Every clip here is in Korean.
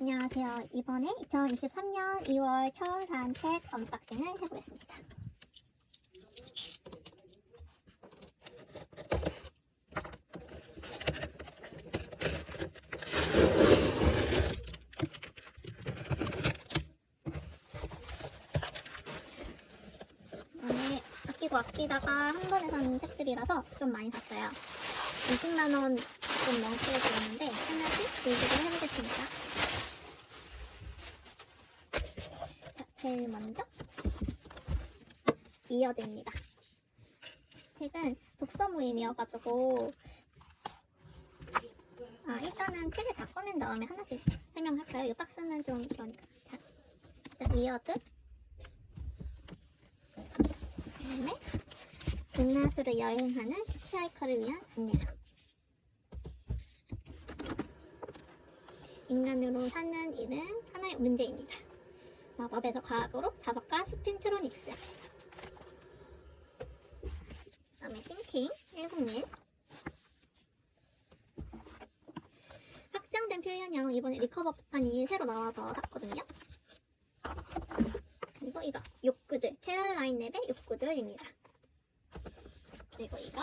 안녕하세요. 이번에 2023년 2월 처음 산 책 언박싱을 해보겠습니다. 이번에 아끼고 아끼다가 한 번에 산 책들이라서 좀 많이 샀어요. 20만원 좀 넘게 들었는데 하나씩 리뷰를 해보겠습니다. 자, 제일 먼저 이어드입니다. 책은 독서 모임이어가지고 아 일단은 책을 다 꺼낸 다음에 하나씩 설명할까요? 이 박스는 좀 그러니까 자, 일단 이어드 그다음에 은하수를 여행하는 히치하이커를 위한 안내서 인간으로 사는 일은 하나의 문제입니다. 마법에서 과학으로 자석과 스핀트로닉스 그다음에 싱킹 101 확장된 표현형 이번에 리커버 판이 새로 나와서 샀거든요. 그리고 이거 욕구들 캐럴라인 랩의 욕구들입니다. 그리고 이거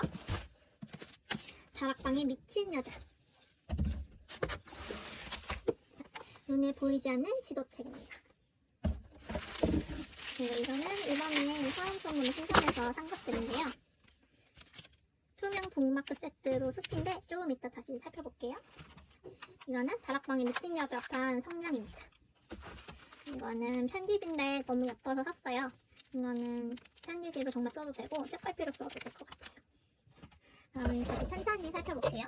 다락방에 미친 여자 눈에 보이지 않는 지도책입니다. 그리고 이거는 이번에 사은품으로 신청해서 산 것들인데요. 투명 북마크 세트로 숲인데 조금 이따 다시 살펴볼게요. 이거는 다락방의 미친 여자판 성냥입니다. 이거는 편지지인데 너무 예뻐서 샀어요. 이거는 편지지로 정말 써도 되고 색깔 필요 써도 될 것 같아요. 다음에 다시 천천히 살펴볼게요.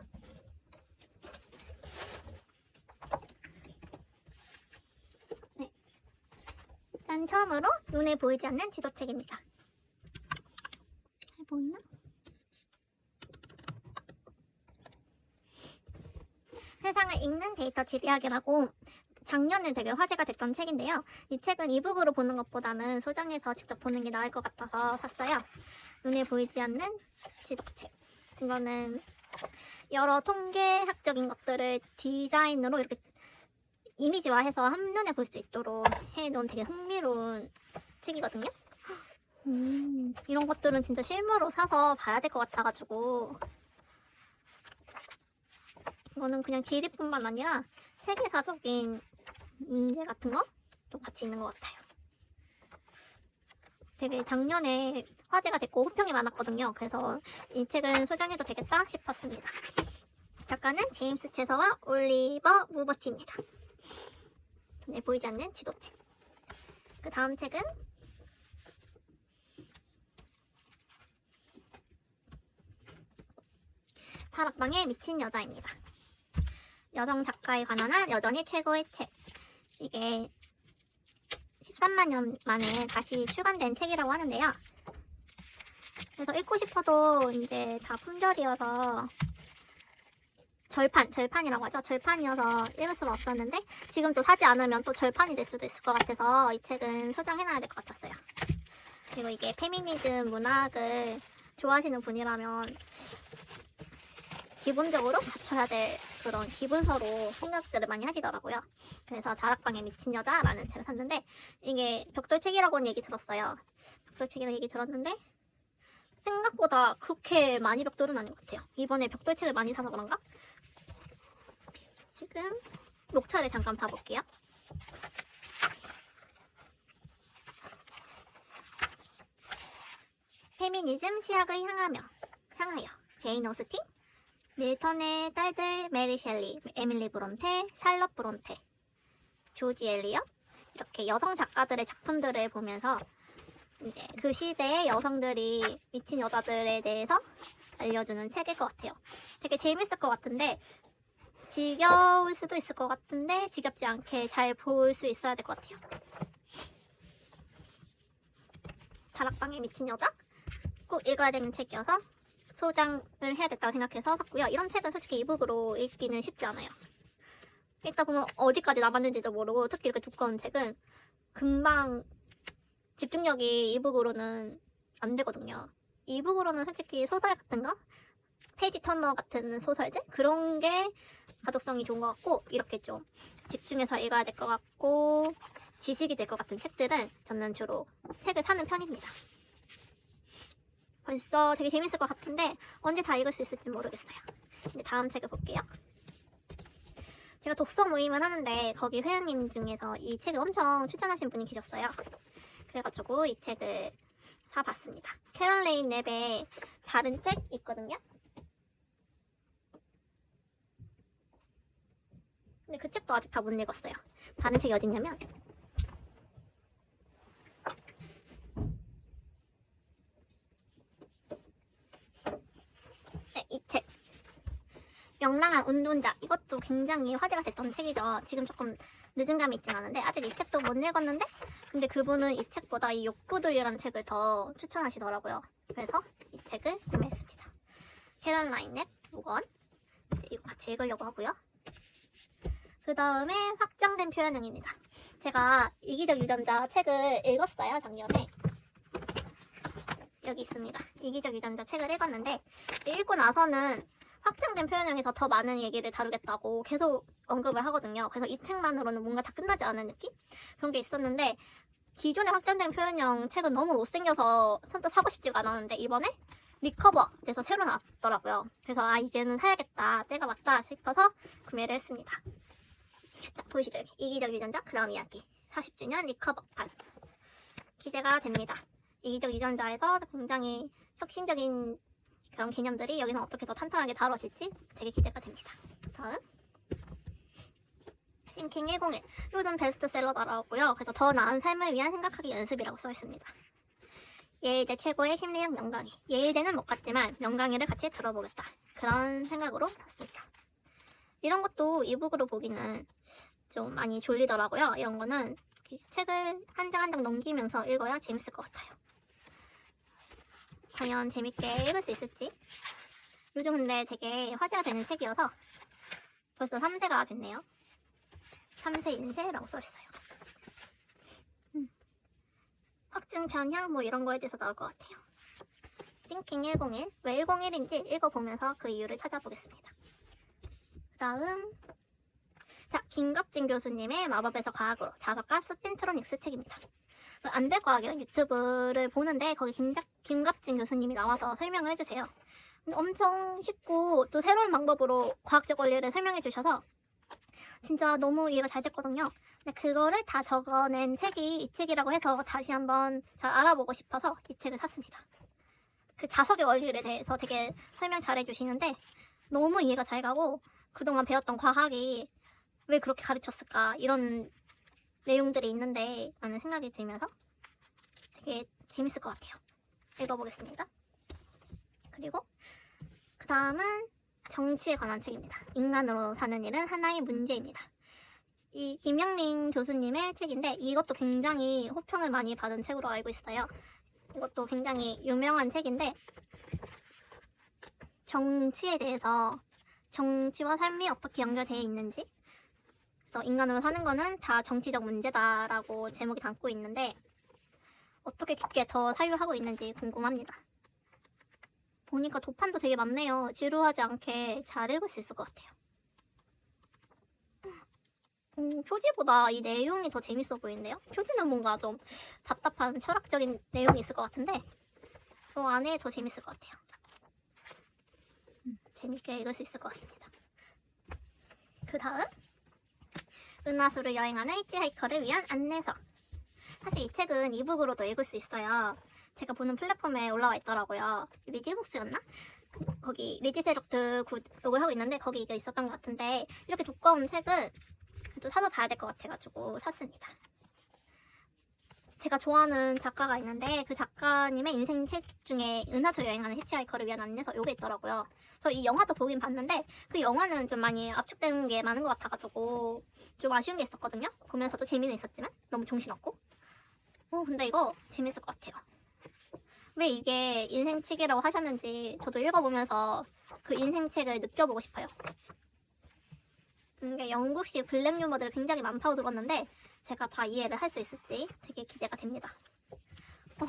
일단 처음으로 눈에 보이지 않는 지도책입니다. 잘 보이나? 세상을 읽는 데이터 지배학이라고 작년에 되게 화제가 됐던 책인데요. 이 책은 이북으로 보는 것보다는 소장해서 직접 보는 게 나을 것 같아서 샀어요. 눈에 보이지 않는 지도책. 이거는 여러 통계학적인 것들을 디자인으로 이렇게 이미지화 해서 한눈에 볼 수 있도록 해놓은 되게 흥미로운 책이거든요. 음, 이런 것들은 진짜 실무로 사서 봐야 될 것 같아가지고 이거는 그냥 지리뿐만 아니라 세계사적인 문제 같은 것도 같이 있는 것 같아요. 되게 작년에 화제가 됐고 호평이 많았거든요. 그래서 이 책은 소장해도 되겠다 싶었습니다. 작가는 제임스 채서와 올리버 무버치입니다. 눈에 보이지 않는 지도책. 그 다음 책은 사락방의 미친 여자입니다. 여성 작가에 관한 한 여전히 최고의 책. 이게 13만 년 만에 다시 출간된 책이라고 하는데요. 그래서 읽고 싶어도 이제 다 품절이어서 절판, 절판이라고 하죠. 절판이어서 읽을 수가 없었는데 지금 또 사지 않으면 또 절판이 될 수도 있을 것 같아서 이 책은 소장해놔야 될 것 같았어요. 그리고 이게 페미니즘 문학을 좋아하시는 분이라면 기본적으로 갖춰야 될 그런 기본서로 생각들을 많이 하시더라고요. 그래서 다락방에 미친 여자라는 책을 샀는데 이게 벽돌책이라고는 얘기 들었어요. 벽돌책이라는 얘기 들었는데 생각보다 그렇게 많이 벽돌은 아닌 것 같아요. 이번에 벽돌책을 많이 사서 그런가? 지금 목차를 잠깐 봐볼게요. 페미니즘 시학을 향하며 향하여 제인 오스틴 밀턴의 딸들 메리 셸리, 에밀리 브론테, 샬럿 브론테, 조지 엘리엇 이렇게 여성 작가들의 작품들을 보면서 이제 그 시대의 여성들이 미친 여자들에 대해서 알려주는 책일 것 같아요. 되게 재밌을 것 같은데 지겨울 수도 있을 것 같은데 지겹지 않게 잘 볼 수 있어야 될 것 같아요. 다락방에 미친 여자 꼭 읽어야 되는 책이어서 소장을 해야겠다고 생각해서 샀고요. 이런 책은 솔직히 이북으로 읽기는 쉽지 않아요. 읽다 보면 어디까지 남았는지도 모르고 특히 이렇게 두꺼운 책은 금방 집중력이 이북으로는 안 되거든요. 이북으로는 솔직히 소설 같은 거, 페이지 터너 같은 소설들 그런 게 가독성이 좋은 것 같고 이렇게 좀 집중해서 읽어야 될 것 같고 지식이 될 것 같은 책들은 저는 주로 책을 사는 편입니다. 벌써 되게 재밌을 것 같은데 언제 다 읽을 수 있을지 모르겠어요. 이제 다음 책을 볼게요. 제가 독서 모임을 하는데 거기 회원님 중에서 이 책을 엄청 추천하신 분이 계셨어요. 그래가지고 이 책을 사봤습니다. 캐럴 레인 랩의 다른 책 있거든요. 근데 그 책도 아직 다 못 읽었어요. 다른 책이 어딨냐면 네, 이 책. 명랑한 운동자. 이것도 굉장히 화제가 됐던 책이죠. 지금 조금 늦은 감이 있진 않은데 아직 이 책도 못 읽었는데 근데 그분은 이 책보다 이 욕구들이라는 책을 더 추천하시더라고요. 그래서 이 책을 구매했습니다. 캐럴라인 랩두 권. 이제 이거 같이 읽으려고 하고요. 그 다음에 확장된 표현형입니다. 제가 이기적 유전자 책을 읽었어요, 작년에. 여기 있습니다. 이기적 유전자 책을 읽었는데, 읽고 나서는 확장된 표현형에서 더 많은 얘기를 다루겠다고 계속 언급을 하거든요. 그래서 이 책만으로는 뭔가 다 끝나지 않은 느낌? 그런 게 있었는데, 기존의 확장된 표현형 책은 너무 못생겨서 선뜻 사고 싶지가 않았는데, 이번에 리커버 돼서 새로 나왔더라고요. 그래서 아, 이제는 사야겠다. 때가 왔다 싶어서 구매를 했습니다. 자, 보이시죠? 여기. 이기적 유전자, 그 다음 이야기. 40주년 리커버 판. 기대가 됩니다. 이기적 유전자에서 굉장히 혁신적인 그런 개념들이 여기는 어떻게 더 탄탄하게 다뤄질지 되게 기대가 됩니다. 다음. 싱킹 101. 요즘 베스트셀러 나라고요. 그래서 더 나은 삶을 위한 생각하기 연습이라고 써 있습니다. 예일대 최고의 심리학 명강의. 예일대는 못 갔지만 명강의를 같이 들어보겠다. 그런 생각으로 샀습니다. 이런 것도 이북으로 보기는 좀 많이 졸리더라고요. 이런 거는 책을 한 장 한 장 넘기면서 읽어야 재밌을 것 같아요. 과연 재밌게 읽을 수 있을지. 요즘 근데 되게 화제가 되는 책이어서 벌써 3세가 됐네요. 3세 인쇄라고 써있어요. 음. 확증 변형 뭐 이런 거에 대해서 나올 것 같아요. 싱킹 101. 왜 101인지 읽어보면서 그 이유를 찾아보겠습니다. 그 다음 자 김갑진 교수님의 마법에서 과학으로 자석과 스핀트로닉스 책입니다. 그 안될 과학이란 유튜브를 보는데 거기 김자, 김갑진 교수님이 나와서 설명을 해주세요. 엄청 쉽고 또 새로운 방법으로 과학적 원리를 설명해 주셔서 진짜 너무 이해가 잘 됐거든요. 근데 그거를 다 적어낸 책이 이 책이라고 해서 다시 한번 잘 알아보고 싶어서 이 책을 샀습니다. 그 자석의 원리에 대해서 되게 설명 잘 해주시는데 너무 이해가 잘 가고 그동안 배웠던 과학이 왜 그렇게 가르쳤을까 이런 내용들이 있는데 라는 생각이 들면서 되게 재밌을 것 같아요. 읽어보겠습니다. 그리고 그 다음은 정치에 관한 책입니다. 인간으로 사는 일은 하나의 문제입니다. 이 김영민 교수님의 책인데 이것도 굉장히 호평을 많이 받은 책으로 알고 있어요. 이것도 굉장히 유명한 책인데 정치에 대해서 정치와 삶이 어떻게 연결되어 있는지 그래서 인간으로 사는 거는 다 정치적 문제다라고 제목이 담고 있는데 어떻게 깊게 더 사유하고 있는지 궁금합니다. 보니까 도판도 되게 많네요. 지루하지 않게 잘 읽을 수 있을 것 같아요. 음, 표지보다 이 내용이 더 재밌어 보이는데요? 표지는 뭔가 좀 답답한 철학적인 내용이 있을 것 같은데 그 안에 더 재밌을 것 같아요. 음, 재밌게 읽을 수 있을 것 같습니다. 그 다음 은하수를 여행하는 히치하이커를 위한 안내서 사실 이 책은 이북으로도 읽을 수 있어요. 제가 보는 플랫폼에 올라와 있더라고요. 리디북스였나? 거기 리디세력트 구독을 하고 있는데 거기 이게 있었던 것 같은데 이렇게 두꺼운 책은 또 사서 봐야 될 것 같아가지고 샀습니다. 제가 좋아하는 작가가 있는데 그 작가님의 인생 책 중에 은하수 여행하는 히치하이커를 위한 안내서 요게 있더라고요. 그래서 이 영화도 보긴 봤는데 그 영화는 좀 많이 압축된 게 많은 것 같아가지고 좀 아쉬운 게 있었거든요. 보면서도 재미는 있었지만 너무 정신없고. 오 근데 이거 재밌을 것 같아요. 왜 이게 인생책이라고 하셨는지 저도 읽어보면서 그 인생책을 느껴보고 싶어요. 이게 영국식 블랙 유머들이 굉장히 많다고 들었는데 제가 다 이해를 할 수 있을지 되게 기대가 됩니다. 어,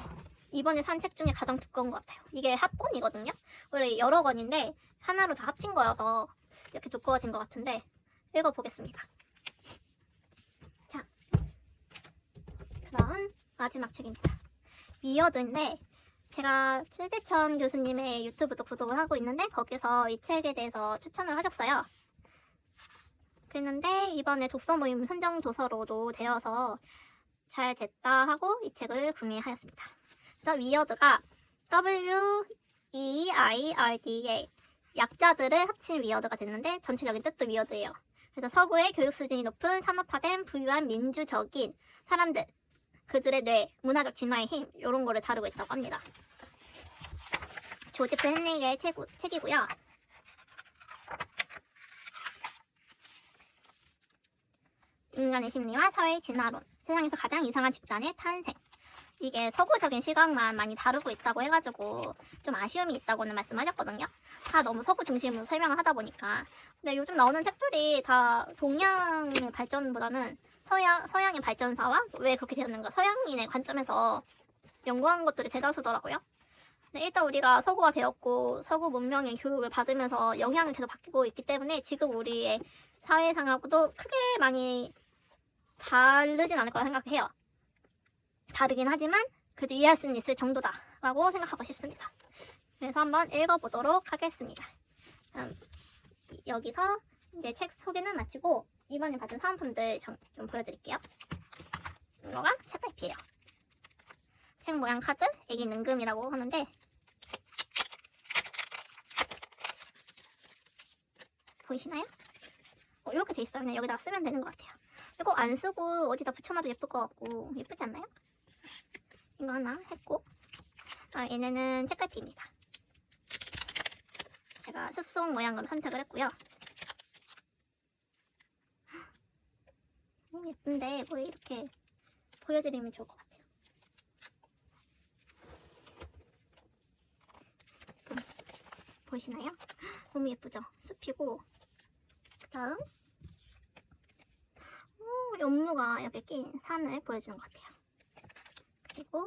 이번에 산 책 중에 가장 두꺼운 것 같아요. 이게 합본이거든요. 원래 여러 권인데 하나로 다 합친 거여서 이렇게 두꺼워진 것 같은데 읽어보겠습니다. 자, 그럼 마지막 책입니다. 위어드인데 제가 최재천 교수님의 유튜브도 구독을 하고 있는데 거기서 이 책에 대해서 추천을 하셨어요. 그랬는데 이번에 독서 모임 선정 도서로도 되어서 잘 됐다 하고 이 책을 구매하였습니다. 그래서 위어드가 W E I R D A 약자들을 합친 위어드가 됐는데 전체적인 뜻도 위어드예요. 그래서 서구의 교육 수준이 높은 산업화된 부유한 민주적인 사람들 그들의 뇌, 문화적 진화의 힘 이런 거를 다루고 있다고 합니다. 조지프 헨릭의 책, 책이고요. 인간의 심리와 사회의 진화론, 세상에서 가장 이상한 집단의 탄생. 이게 서구적인 시각만 많이 다루고 있다고 해가지고 좀 아쉬움이 있다고는 말씀하셨거든요. 다 너무 서구 중심으로 설명을 하다 보니까. 근데 요즘 나오는 책들이 다 동양의 발전보다는 서양, 서양의 발전사와 왜 그렇게 되었는가 서양인의 관점에서 연구한 것들이 대다수더라고요. 일단 우리가 서구가 되었고 서구 문명의 교육을 받으면서 영향을 계속 바뀌고 있기 때문에 지금 우리의 사회상하고도 크게 많이 다르진 않을 거라 생각해요. 다르긴 하지만 그래도 이해할 수는 있을 정도다라고 생각하고 싶습니다. 그래서 한번 읽어보도록 하겠습니다. 음, 여기서 이제 책 소개는 마치고 이번에 받은 사은품들 좀, 좀 보여드릴게요. 이거가 책갈피예요. 책 모양 카드, 애기 능금이라고 하는데 보이시나요? 어, 이렇게 돼 있어요. 그냥 여기다가 쓰면 되는 것 같아요. 이거 안 쓰고 어디다 붙여놔도 예쁠 것 같고 예쁘지 않나요? 이거 하나 했고 아, 얘네는 책갈피입니다. 제가 숲속 모양으로 선택을 했고요. 오, 예쁜데 뭐 이렇게 보여드리면 좋을 것 같아요. 음, 보이시나요? 너무 예쁘죠? 숲이고 그 다음 오, 연무가 여기 낀 산을 보여주는 것 같아요. 그리고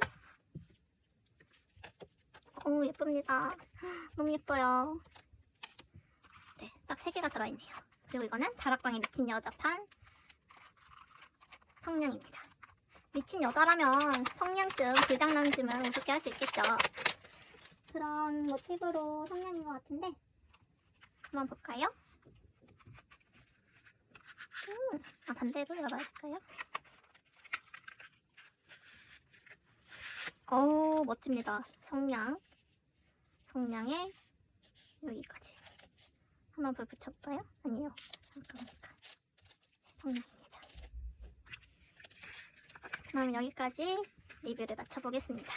오 예쁩니다. 너무 예뻐요. 네, 딱세 개가 들어있네요. 그리고 이거는 다락방에 미친 여자판 성냥입니다. 미친 여자라면 성냥쯤, 불장난쯤은 우습게 할 수 있겠죠. 그런 모티브로 성냥인 것 같은데 한번 볼까요? 음, 아 반대로 열어야 될까요? 오 멋집니다. 성냥, 성냥에 여기까지. 한번 불 붙여볼까요? 아니요. 잠깐만. 잠깐. 네, 성냥입니다. 그럼 여기까지 리뷰를 마쳐보겠습니다.